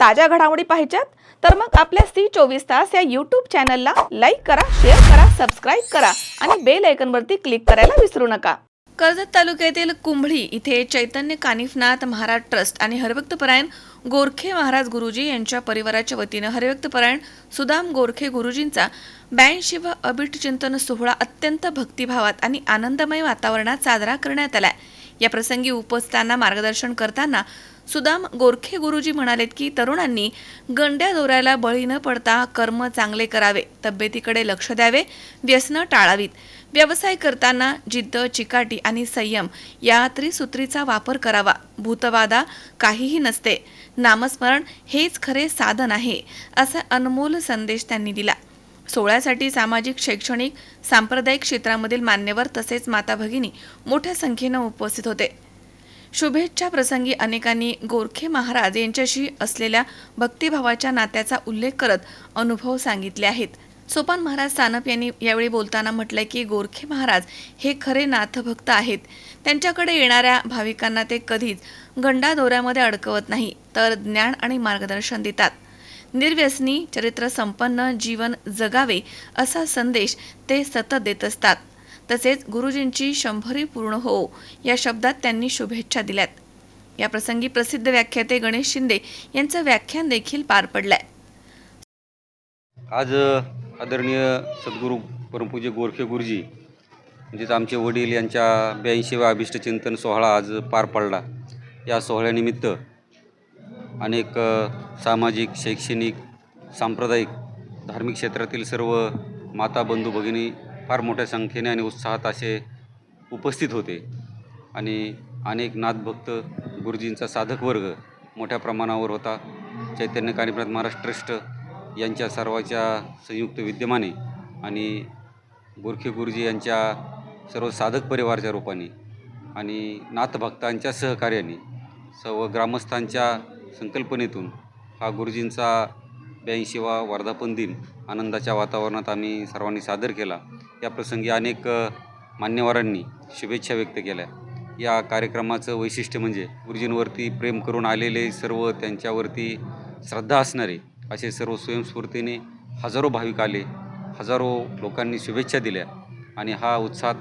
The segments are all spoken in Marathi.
ताज्या घडामोडी पाहिजेत तर मग आपल्या सी चोवीस तास या यूट्यूब चॅनलला लाईक करा शेअर करा सबस्क्राईब करा आणि बेल आयकनवरती क्लिक करायला विसरू नका. कर्जत तालुक्यातील कुंभळी इथे चैतन्य कानिफनाथ महाराज ट्रस्ट आणि हरिभक्तपरायण गोरखे महाराज गुरुजी यांच्या परिवाराच्या वतीनं हरिभक्तपरायण सुदाम गोरखे गुरुजींचा ब्याऐंशी व अबीट चिंतन सोहळा अत्यंत भक्तिभावात आणि आनंदमय वातावरणात साजरा करण्यात आला आहे या प्रसंगी उपस्थितांना मार्गदर्शन करताना सुदाम गोरखे गुरुजी म्हणालेत की तरुणांनी गंड्या दोऱ्याला बळी न पडता कर्म चांगले करावे तब्येतीकडे लक्ष द्यावे व्यसनं टाळावीत. व्यवसाय करताना जिद्द चिकाटी आणि संयम या त्रिसूत्रीचा वापर करावा. भूतवादा काहीही नसते. नामस्मरण हेच खरे साधन आहे असा अनमोल संदेश त्यांनी दिला. सोहळ्यासाठी सामाजिक शैक्षणिक सांप्रदायिक क्षेत्रामधील मान्यवर तसेच माता भगिनी मोठ्या संख्येनं उपस्थित होते. शुभेच्छा प्रसंगी अनेकांनी गोरखे महाराज यांच्याशी असलेल्या भक्तिभावाच्या नात्याचा उल्लेख करत अनुभव सांगितले आहेत. सोपान महाराज सानप यांनी यावेळी बोलताना म्हटलंय की गोरखे महाराज हे खरे नाथभक्त आहेत. त्यांच्याकडे येणाऱ्या भाविकांना ते कधीच गंडा दोऱ्यामध्ये अडकवत नाही तर ज्ञान आणि मार्गदर्शन देतात. निर्व्यसनी चरित्र संपन्न जीवन जगावे असा संदेश ते सतत देत असतात. तसेच गुरुजींची शंभरी पूर्ण हो या शब्दात त्यांनी शुभेच्छा दिल्यात. या प्रसंगी प्रसिद्ध व्याख्याते गणेश शिंदे यांचं व्याख्यान देखील पार पडलंय. आज आदरणीय सद्गुरू परमपूज्य गोरखे गुरुजी म्हणजेच आमचे वडील यांच्या ब्याऐंशीव्या अभिष्टचिंतन सोहळा आज पार पडला. या सोहळ्यानिमित्त अनेक सामाजिक शैक्षणिक सांप्रदायिक धार्मिक क्षेत्रातील सर्व माता बंधू भगिनी फार मोठ्या संख्येने आणि उत्साहात असे उपस्थित होते. आणि अनेक नाथभक्त गुरुजींचा साधक वर्ग मोठ्या प्रमाणावर होता. चैतन्य कानिपनाथ महाराष्ट्र ट्रस्ट यांच्या सर्वाच्या संयुक्त विद्यमाने आणि गोरखे गुरुजी यांच्या सर्व साधक परिवाराच्या रूपाने आणि नाथभक्तांच्या सहकार्याने सर्व ग्रामस्थांच्या संकल्पनेतून हा गुरुजींचा ब्याऐंशीवा वर्धापन दिन आनंदाच्या वातावरणात आम्ही सर्वांनी सादर केला. या प्रसंगी अनेक मान्यवरांनी शुभेच्छा व्यक्त केल्या. या कार्यक्रमाचं वैशिष्ट्य म्हणजे गुरुजींवरती प्रेम करून आलेले सर्व त्यांच्यावरती श्रद्धा असणारे असे सर्व स्वयंस्फूर्तीने हजारो भाविक आले हजारो लोकांनी शुभेच्छा दिल्या आणि हा उत्साहात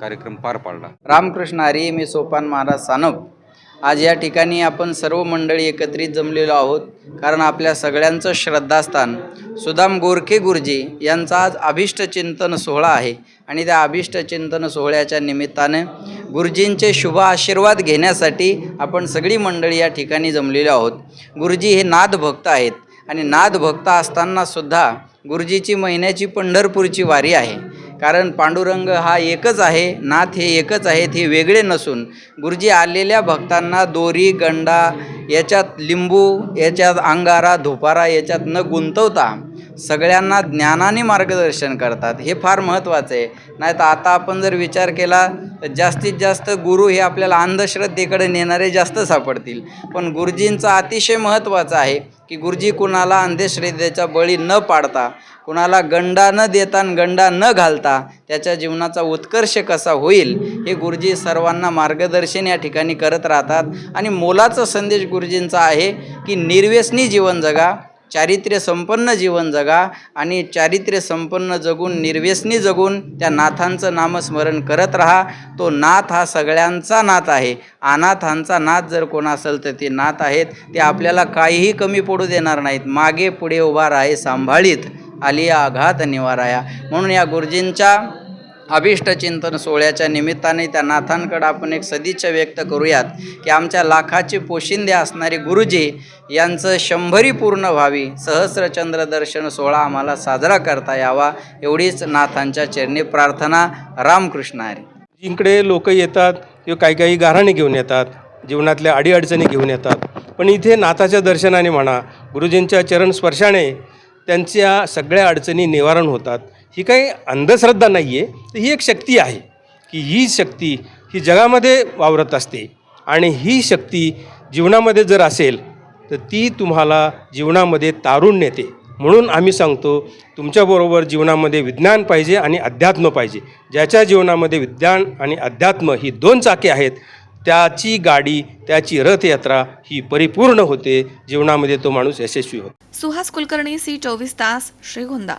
कार्यक्रम पार पाडला. रामकृष्ण हरी मी सोपान महाराज सानप. आज या ठिकाणी आपण सर्व मंडळी एकत्रित जमलेलो आहोत. कारण आपल्या सगळ्यांचं श्रद्धास्थान सुदाम गोरखे गुरुजी यांचा आज अभिष्टचिंतन सोहळा आहे. आणि त्या अभिष्टचिंतन सोहळ्याच्या निमित्तानं गुरुजींचे शुभ आशीर्वाद घेण्यासाठी आपण सगळी मंडळी या ठिकाणी जमलेलो आहोत. गुरुजी हे नादभक्त आहेत. आणि नादभक्त असताना सुद्धा गुरुजीची महिन्याची पंढरपूरची वारी आहे. कारण पांडुरंग हा एकच आहे नाथ हे एकच आहेत हे वेगळे नसून. गुरुजी आलेल्या भक्तांना दोरी गंडा याच्यात लिंबू याच्यात अंगारा धुपारा याच्यात न गुंतवता सगळ्यांना ज्ञानाने मार्गदर्शन करतात. हे फार महत्त्वाचं आहे. नाही तर आता आपण जर विचार केला तर जास्तीत जास्त गुरु हे आपल्याला अंधश्रद्धेकडे नेणारे जास्त सापडतील. पण गुरुजींचं अतिशय महत्त्वाचं आहे की गुरुजी कुणाला अंधश्रद्धेचा बळी न पाडता कुणाला गंडा न देता गंडा न घालता त्याच्या जीवनाचा उत्कर्ष कसा होईल हे गुरुजी सर्वांना मार्गदर्शन या ठिकाणी करत राहतात. आणि मोलाचा संदेश गुरुजींचा आहे की निर्व्यसनी जीवन जगा. चारित्र्य संपन्न जीवन जगा आणि चारित्र्य संपन्न जगून निर्व्यसनी जगून त्या नाथांचं नामस्मरण करत राहा. तो नाथ हा सगळ्यांचा नाथ आहे. अनाथांचा नाथ जर कोण असेल तर ते नाथ आहेत. ते आपल्याला काहीही कमी पडू देणार नाहीत. मागे पुढे उभा राहे सांभाळीत. आलिया आघात निवाराया म्हणून या गुरुजींच्या अभिष्टचिंतन सोहळ्याच्या निमित्ताने त्या नाथांकडं आपण एक सदिच्छा व्यक्त करूयात की आमच्या लाखाचे पोशिंदे असणारे गुरुजी यांचं शंभरी पूर्ण व्हावी. सहस्रचंद्र दर्शन सोहळा आम्हाला साजरा करता यावा. एवढीच नाथांच्या चरणी प्रार्थना. रामकृष्ण हरी. इकडे लोक येतात किंवा काही काही गाराणी घेऊन येतात जीवनातल्या अडीअडचणी घेऊन येतात. पण इथे नाथाच्या दर्शनाने म्हणा गुरुजींच्या चरण स्पर्शाने त्यांच्या सगळ्या अडचणी निवारण होतात. ही काही अंधश्रद्धा नाही आहे तर ही एक शक्ती आहे की ही शक्ती ही जगामध्ये वावरत असते. आणि ही शक्ती जीवनामध्ये जर असेल तर ती तुम्हाला जीवनामध्ये तारून नेते. म्हणून आम्ही सांगतो तुमच्याबरोबर जीवनामध्ये विज्ञान पाहिजे आणि अध्यात्म पाहिजे. ज्याच्या जीवनामध्ये विज्ञान आणि अध्यात्म ही दोन चाके आहेत त्याची गाडी त्याची रथयात्रा ही परिपूर्ण होते. जीवनामध्ये तो माणूस यशस्वी होतो. सुहास कुलकर्णी सी चोवीस तास श्रीगोंदा.